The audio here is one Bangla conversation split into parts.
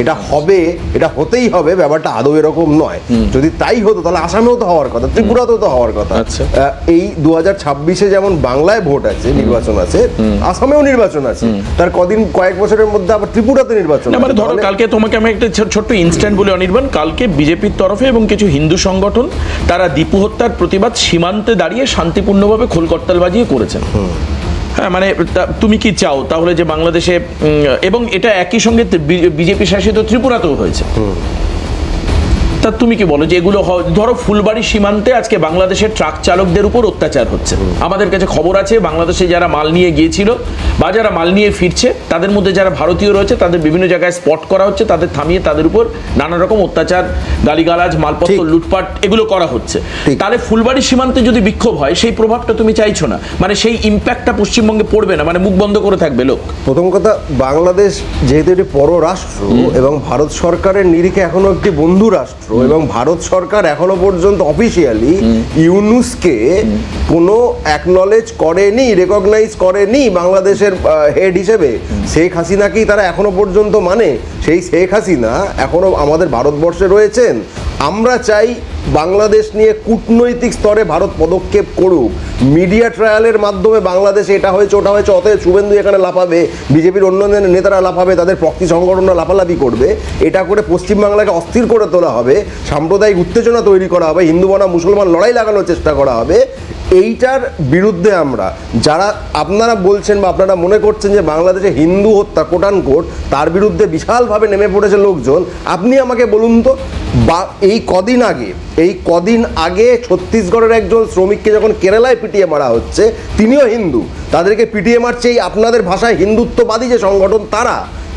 এটা হবে এটা হতেই হবে ব্যাপারটা আদৌ এরকম নয়। যদি তাই হতো তাহলে আসামেও তো হওয়ার কথা ত্রিপুরাতেও তো হওয়ার কথা। আচ্ছা। এই দু হাজার ছাব্বিশে যেমন বাংলায় ভোট আছে নির্বাচন আছে আসামেও নির্বাচন আছে। তার কদিন কয়েক বছরের মধ্যে আবার ত্রিপুরাতে নির্বাচন মানে ধরো কালকে তোমাকে আমি একটা ছোট্ট ইনস্ট্যান্ট বলে অনির্বাণ। কালকে বিজেপির তরফে এবং কিছু হিন্দু সংগঠন তারা দীপু হত্যার প্রতিবাদ সীমান্তে দাঁড়িয়ে শান্তিপূর্ণভাবে খোলকর্তাল বাজিয়ে করেছেন মানে তা- তুমি কি চাও? তাহলে যে বাংলাদেশে এবং এটা একই সঙ্গে বিজেপি শাসিত ত্রিপুরাতেও হয়েছে। তা তুমি কি বলো যে এগুলো ধরো ফুলবাড়ি সীমান্তে আজকে বাংলাদেশের ট্রাক চালকদের উপর অত্যাচার হচ্ছে। আমাদের কাছে খবর আছে বাংলাদেশে যারা মাল নিয়ে গিয়েছিল বা যারা মাল নিয়ে ফিরছে তাদের মধ্যে যারা ভারতীয় রয়েছে তাদের বিভিন্ন জায়গায় স্পট করা হচ্ছে তাদের থামিয়ে তাদের উপর নানা রকম অত্যাচার গালিগালাজ মালপত্র। লুটপাট এগুলো করা হচ্ছে। তাহলে ফুলবাড়ি সীমান্তে যদি বিক্ষোভ হয় সেই প্রভাবটা তুমি চাইছো না? মানে সেই ইম্প্যাক্টটা পশ্চিমবঙ্গে পড়বে না? মানে মুখ বন্ধ করে থাকবে লোক। প্রথম কথা বাংলাদেশ যেহেতু একটি পররাষ্ট্র এবং ভারত সরকারের নিরিখে এখনও একটি বন্ধু রাষ্ট্র এবং ভারত সরকার এখনও পর্যন্ত অফিসিয়ালি ইউনুসকে কোনো অ্যাকনলেজ করেনি রেকগনাইজ করেনি বাংলাদেশের হেড হিসেবে। শেখ হাসিনাকেই তারা এখনও পর্যন্ত মানে? সেই শেখ হাসিনা এখনও আমাদের ভারতবর্ষে রয়েছেন। আমরা চাই বাংলাদেশ নিয়ে কূটনৈতিক স্তরে ভারত পদক্ষেপ করুক। মিডিয়া ট্রায়ালের মাধ্যমে বাংলাদেশে এটা হয়েছে, ওটা হয়েছে, অতএব শুভেন্দু এখানে লাফাবে, বিজেপির অন্য নেতারা লাফাবে, তাদের প্রক্তি সংগঠনরা লাফালাফি করবে। এটা করে পশ্চিমবাংলাকে অস্থির করে তোলা হবে। সাম্প্রদায়িক উত্তেজনা তৈরি করা হবে, হিন্দু বনা মুসলমান লড়াই লাগানোর চেষ্টা করা হবে। এইটার বিরুদ্ধে আমরা, যারা আপনারা বলছেন বা আপনারা মনে করছেন যে বাংলাদেশে হিন্দু হত্যা কোটান কোট তার বিরুদ্ধে বিশালভাবে নেমে পড়েছে লোকজন, আপনি আমাকে বলুন তো, বা এই কদিন আগে, এই কদিন আগে ছত্তিশগড়ের একজন শ্রমিককে যখন কেরালায় পিটিয়ে মারা হচ্ছে, তিনিও হিন্দু, তাদেরকে পিটিয়ে মারছে এই আপনাদের ভাষায় হিন্দুত্ববাদী যে সংগঠন তারা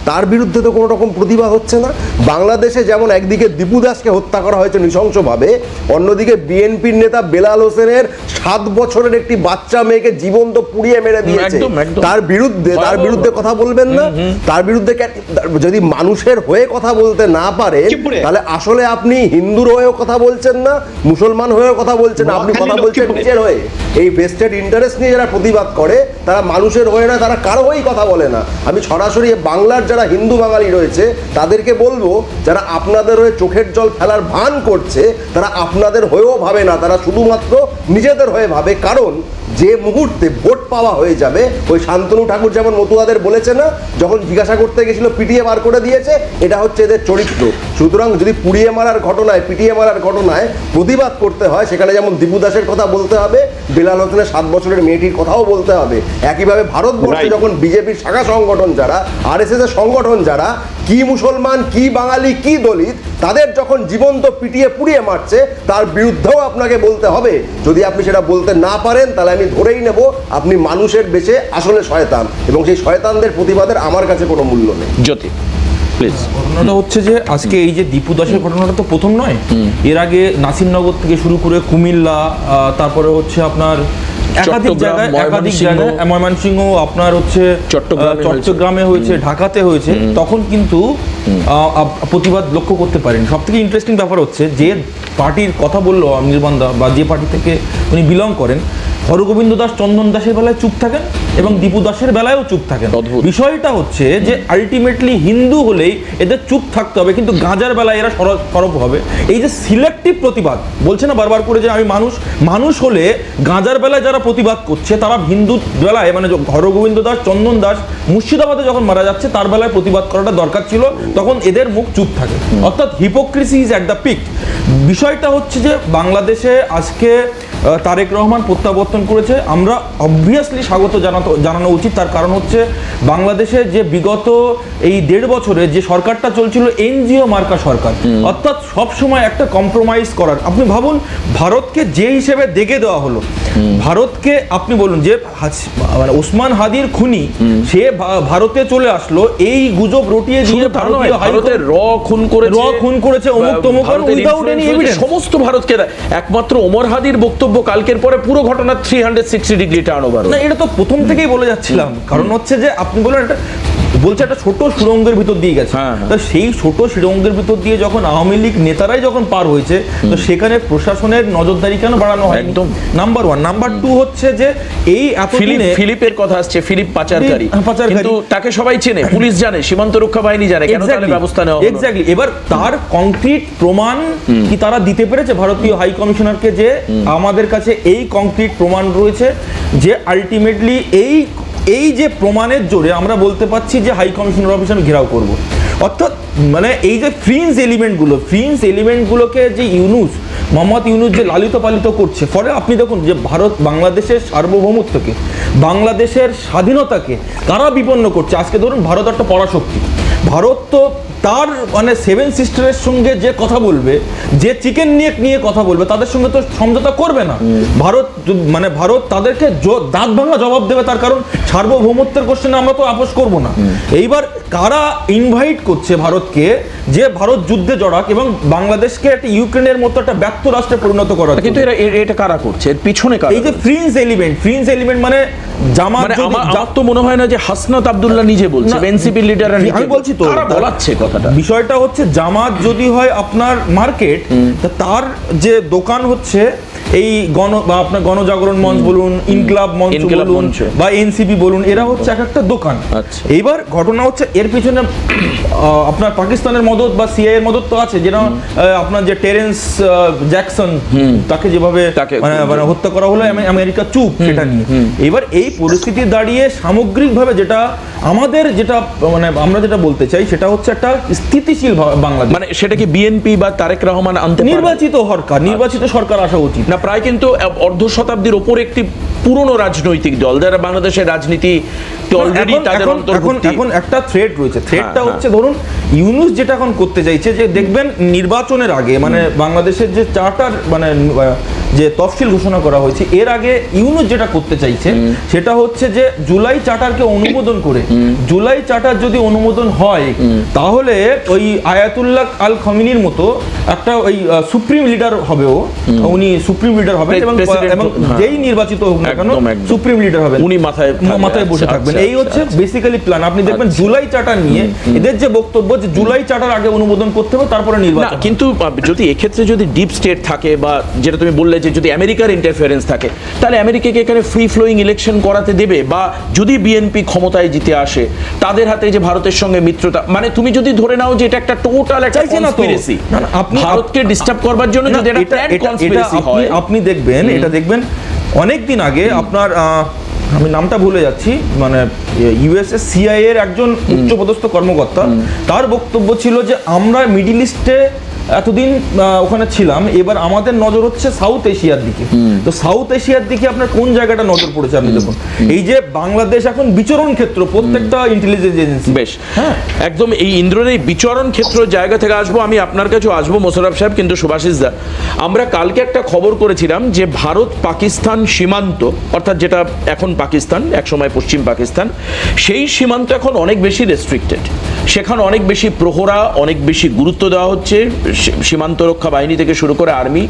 তার বিরুদ্ধে তো কোনো রকম প্রতিবাদ হচ্ছে না। বাংলাদেশে যেমন একদিকে দীপু দাসকে হত্যা করা হয়েছে নৃশংসভাবে অন্যদিকে বিএনপির নেতা বেলাল হোসেনের সাত বছরের একটি বাচ্চা মেয়েকে জীবন্ত পুড়িয়ে মেরে দিয়েছে। তার বিরুদ্ধে তার বিরুদ্ধে কথা বলবেন না। তার বিরুদ্ধে যদি মানুষের হয়ে কথা বলতে না লক্ষ্মীপুরে। তাহলে আসলে আপনি হিন্দুর হয়েও কথা বলছেন না মুসলমান হয়েও কথা বলছেন আপনি কথা বলছেন নিজের হয়ে। এই ভেস্টেড ইন্টারেস্ট নিয়ে যারা প্রতিবাদ করে তারা মানুষের হয়ে না তারা কারও হয়েই কথা বলে না। আমি সরাসরি বাংলার যারা হিন্দু বাঙালি রয়েছে, তাদেরকে বলব, যারা আপনাদের হয়ে চোখের জল ফেলার ভান করছে, তারা আপনাদের হয়েও ভাবে না, তারা শুধুমাত্র নিজেদের হয়ে ভাবে। কারণ যে মুহূর্তে ভোট পাওয়া হয়ে যাবে ওই শান্তনু ঠাকুর যেমন মতুয়াদের বলেছে না যখন জিজ্ঞাসা করতে গেছিল পিটিয়ে বার করে দিয়েছে এটা হচ্ছে এদের চরিত্র। সুতরাং যদি পুড়িয়ে মারার ঘটনায় পিটিয়ে মারার ঘটনায় প্রতিবাদ করতে হয় সেখানে যেমন দীপু দাসের কথা বলতে হবে বেলাল হোসেনের সাত বছরের মেয়েটির কথাও বলতে হবে। একইভাবে ভারতবর্ষে যখন বিজেপির শাখা সংগঠন যারা আর এস এর সংগঠন যারা কি মুসলমান কি বাঙালি কি দলিত তাদের যখন জীবন্ত পিটিয়ে পুড়িয়ে মারছে তার বিরুদ্ধেও আপনাকে বলতে হবে। যদি আপনি সেটা বলতে না পারেন তাহলে আমি ধরেই নেব আপনি মানুষের বেশে আসলে শয়তান এবং সেই শয়তানদের প্রতিবাদের আমার কাছে কোনো মূল্য নেই। জ্যোতি প্লিজ ঘটনাটা হচ্ছে যে আজকে এই যে দীপু দাসের ঘটনাটা তো প্রথম নয় এর আগে নাসিরনগর থেকে শুরু করে কুমিল্লা তারপরে হচ্ছে আপনার একাধিক জায়গায় একাধিক জায়গায় ময়মনসিংহ আপনার হচ্ছে চট্টগ্রামে হয়েছে। ঢাকাতে হয়েছে তখন কিন্তু আহ, প্রতিবাদ লক্ষ্য করতে পারেন। সব থেকে ইন্টারেস্টিং ব্যাপার হচ্ছে যে পার্টির কথা বলল নির্বাণ দা বা যে পার্টি থেকে উনি বিলং করেন হরগোবিন্দ দাস চন্দন দাসের বেলায় চুপ থাকেন এবং দীপু দাসের বেলায়ও চুপ থাকেন। বিষয়টা হচ্ছে যে আলটিমেটলি হিন্দু হলেই এদের চুপ থাকতে হবে কিন্তু গাঁজার বেলায় এরা সর- সরব হবে। এই যে সিলেক্টিভ প্রতিবাদ বলছে না বারবার করে যে আমি মানুষ মানুষ হলে গাঁজার বেলায় যারা প্রতিবাদ করছে তারা হিন্দু বেলায় মানে হরগোবিন্দ দাস চন্দন দাস মুর্শিদাবাদে যখন মারা যাচ্ছে তার বেলায় প্রতিবাদ করাটা দরকার ছিল তখন এদের মুখ চুপ থাকে। অর্থাৎ hypocrisy is at the peak বিষয়টা হচ্ছে যে বাংলাদেশে আজকে তারেক রহমান প্রত্যাবর্তন করেছে। আমরা অবভিয়াসলি স্বাগত জানাতো জানানো উচিত। তার কারণ হচ্ছে বাংলাদেশে যে বিগত এই দেড় বছরে যে সরকারটা চলছিল এনজিও মার্কা সরকার অর্থাৎ সব সময় একটা কম্প্রোমাইজ করার। আপনি ভাবুন ভারতকে যে হিসেবে দেখে দেওয়া হলো ভারতকে আপনি বলুন যে মানে ওসমান হাদির খুনি সে ভারতে চলে আসলো এই গুজব রটিয়ে দিয়ে ভারতের র খুন করে র খুন করেছে, অমুক তমুক, হয়েছে, evidence। সমস্ত ভারতকে একমাত্র ওমর হাদির বক্তব্য কালকের পরে পুরো ঘটনা three hundred sixty degree turn over না এটা তো প্রথম থেকেই বলে যাচ্ছিলাম। কারণ হচ্ছে যে আপনি বলেন এটা বলছে একটা ছোট সুড়ঙ্গের ভিতর দিয়ে গেছে। হ্যাঁ, হ্যাঁ। তো সেই ছোট সুড়ঙ্গের ভিতর দিয়ে যখন আওয়ামী লীগ নেতারাই যখন পার হয়েছে তো সেখানে প্রশাসনের নজরদারি কেন বাড়ানো হয় একদম। নাম্বার ওয়ান নাম্বার টু হচ্ছে যে এই এতদিনে ফিলিপের কথা আসছে ফিলিপ পাচারকারী। পাচারকারী। কিন্তু তাকে সবাই চেনে পুলিশ জানে সীমান্ত রক্ষা বাহিনী জানে কেন তাহলে ব্যবস্থা নেওয়া এক্স্যাক্টলি এবার তার কংক্রিট প্রমাণ কি তারা দিতে পেরেছে? ভারতীয় হাই কমিশনারকে যে আমাদের কাছে এই কংক্রিট প্রমাণ রয়েছে যে আলটিমেটলি এই এই যে প্রমাণের জোরে আমরা বলতে পারছি যে হাই কমিশনার অফিস আমি ঘেরাও করব। অর্থাৎ মানে এই যে ফ্রিন্স এলিমেন্টগুলো ফ্রিন্স এলিমেন্টগুলোকে যে ইউনুস, মোহাম্মদ ইউনুস যে লালিত পালিত করছে, ফলে আপনি দেখুন যে ভারত বাংলাদেশের সার্বভৌমত্বকে, বাংলাদেশের স্বাধীনতাকে তারা বিপন্ন করছে? আজকে ধরুন ভারত একটা পরাশক্তি। ভারত তো তার মানে সেভেন সিস্টারের সঙ্গে যে কথা বলবে যে চিকেন নিয়ে নিয়ে কথা বলবে তাদের সঙ্গে তো সমঝোতা করবে না। ভারত মানে ভারত তাদেরকে দাঁত ভাঙা জবাব দেবে তার কারণ সার্বভৌমত্বের কোশ্চেনে আমরা তো আপোষ করব না। এইবার কারা ইনভাইট করছে ভারতকে যে ভারত যুদ্ধে জড়াক এবং বাংলাদেশকে একটা ইউক্রেনের মতো একটা ব্যর্থ রাষ্ট্রে পরিণত করা কিন্তু এরা এ- এটা কারা করছে? এর পিছনে কারা এই যে ফ্রিন্স এলিমেন্ট ফ্রিন্স এলিমেন্ট মানে জামাত মানে আমার তো মনে হয় না যে হাসনাত আব্দুল্লাহ নিজে বলছে। এনসিপি লিডাররা আমি বলছি তো কারা বলাচ্ছে কথাটা। বিষয়টা হচ্ছে জামাত যদি হয় আপনার মার্কেট তার যে দোকান হচ্ছে এই গণ বা আপনার গণজাগরণ মঞ্চ বলুন ইনকলাব মঞ্চ বলুন বা এনসিপি বলুন এরা হচ্ছে এক একটা দোকান। আচ্ছা। এইবার ঘটনা হচ্ছে এর পিছনে আপনার পাকিস্তানের মদত বা সিআই এর মদত তো আছে যেটা আপনার যে টেরেন্স জ্যাকসন তাকে যেভাবে মানে মানে হত্যা করা হলো আমেরিকা চুপ সেটা নিয়ে। এবার এই পরিস্থিতি দাঁড়িয়ে সামগ্রিকভাবে যেটা আমাদের যেটা মানে আমরা যেটা বলতে চাই সেটা হচ্ছে একটা স্থিতিশীল বাংলাদেশ। মানে সেটা কি বিএনপি বা তারেক রহমান আনতে নির্বাচিত সরকার নির্বাচিত সরকার আসা উচিত। না প্রায় কিন্তু অর্ধ শতাব্দীর ওপর একটি পুরনো রাজনৈতিক দল যারা বাংলাদেশের রাজনীতি অলরেডি তাদের এখন- এখন অন্তর্ভুক্তি? এখন একটা থ্রেড রয়েছে। থ্রেডটা হ্যাঁ, হচ্ছে ধরুন ইউনুস যেটা এখন করতে চাইছে যে দেখবেন নির্বাচনের আগে মানে বাংলাদেশের যে চার্টার মানে যে তফসিল ঘোষণা করা হয়েছে এর আগে ইউনুস যেটা করতে চাইছে সেটা হচ্ছে যে জুলাই চার্টারকে অনুমোদন করে জুলাই চার্টার যদি অনুমোদন হয় তাহলে ওই আয়াতুল্লাহ আল খমিনির মতো একটা ওই সুপ্রিম লিডার হবেও উনি সুপ্রিম লিডার হবেন এবং হ্যাঁ। যেই নির্বাচিত হোক না কেন। সুপ্রিম লিডার হবেন। উনি মাথায় মাথায় বসে আচ্ছা, থাকবেন। এই হচ্ছে আচ্ছা। বেসিক্যালি প্ল্যান আপনি দেখবেন আচ্ছা। জুলাই চার্টার নিয়ে এদের যে বক্তব্য যে জুলাই চার্টার আগে অনুমোদন করতে হবে তারপরে নির্বাচন কিন্তু যদি এক্ষেত্রে যদি ডিপ স্টেট থাকে বা যেটা তুমি বললে যে যদি আমেরিকার ইন্টারফারেন্স থাকে তাহলে আমেরিকাকে এখানে ফ্রি ফ্লোয়িং ইলেকশন করাতে দেবে বা যদি বিএনপি ক্ষমতায় জিতে আসে তাদের হাতে যে ভারতের সঙ্গে মিত্রতা মানে তুমি যদি ধরে নাও যে এটা একটা টোটাল একটা। কনস্পিরেসি আপনি- ভারতকে ডিস্টার্ব করবার জন্য যদি এটা প্ল্যান কনস্পিরেসি হয় আপনি দেখবেন এটা দেখবেন অনেক দিন আগে আপনার আমি নামটা ভুলে যাচ্ছি মানে ইউএসএ সিআইএর একজন উচ্চপদস্থ কর্মকর্তা। তার বক্তব্য ছিল যে আমরা মিডিল ইস্টে এতদিন ওখানে ছিলাম। এবার আমাদের নজর হচ্ছে সাউথ এশিয়ার দিকে। তো সাউথ এশিয়ার দিকে আপনার কোন জায়গাটা নজর পড়েছে আপনি দেখুন। এই যে বাংলাদেশ এখন বিচরণ ক্ষেত্র প্রত্যেকটা ইন্টেলিজেন্স এজেন্সি বেশ। হ্যাঁ। একদম এই ইন্দ্রের এই বিচরণ ক্ষেত্র জায়গা থেকে আসব। আমি আপনার কাছে আসব মোশারফ সাহেব কিন্তু সুভাষিস দা আমরা কালকে একটা খবর করেছিলাম যে ভারত পাকিস্তান সীমান্ত অর্থাৎ যেটা এখন পাকিস্তান একসময় পশ্চিম পাকিস্তান সেই সীমান্ত এখন অনেক বেশি রেস্ট্রিক্টেড সেখানে অনেক বেশি প্রহরা, অনেক বেশি গুরুত্ব দেওয়া হচ্ছে সীমান্ত রক্ষা বাহিনী থেকে শুরু করে আর্মি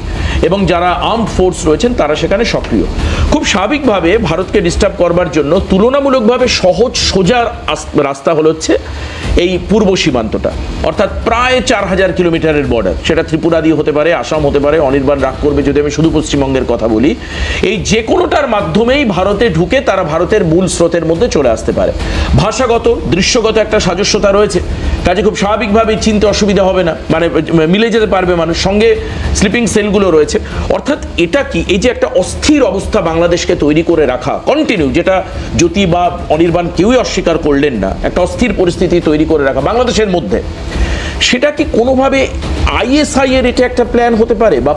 এবং যারা আর্মড ফোর্স রয়েছেন তারা সেখানে সক্রিয়। খুব স্বাভাবিকভাবে ভারতকে ডিস্টার্ব করবার জন্য তুলনামূলকভাবে সহজ, সোজা রাস্তা হলো হচ্ছে এই পূর্ব সীমান্তটা। অর্থাৎ প্রায় চার হাজার কিলোমিটারের বর্ডার সেটা ত্রিপুরা দিয়ে হতে পারে, আসাম হতে পারে, অনির্বাণ রাগ করবে যদি আমি শুধু পশ্চিমবঙ্গের কথা বলি। এই যে কোনোটার মাধ্যমেই ভারতে ঢুকে তারা ভারতের মূল স্রোতের মধ্যে চলে আসতে পারে। ভাষাগত, দৃশ্যগত একটা সাজস্যতা রয়েছে। কাজে খুব স্বাভাবিকভাবেই চিনতে অসুবিধা হবে না। মানে মিলে যেতে পারবে মানুষ। সঙ্গে স্লিপিং সেলগুলো রয়েছে। অর্থাৎ এটা কি? এই যে একটা অস্থির অবস্থা বাংলাদেশকে তৈরি করে রাখা কন্টিনিউ যেটা জ্যোতি বা অনির্বাণ কেউই অস্বীকার করলেন না। একটা অস্থির পরিস্থিতি তৈরি করে রাখা বাংলাদেশের মধ্যে। সেটা কি কোনোভাবে আইএসআই এর এটা একটা প্ল্যান হতে পারে? বা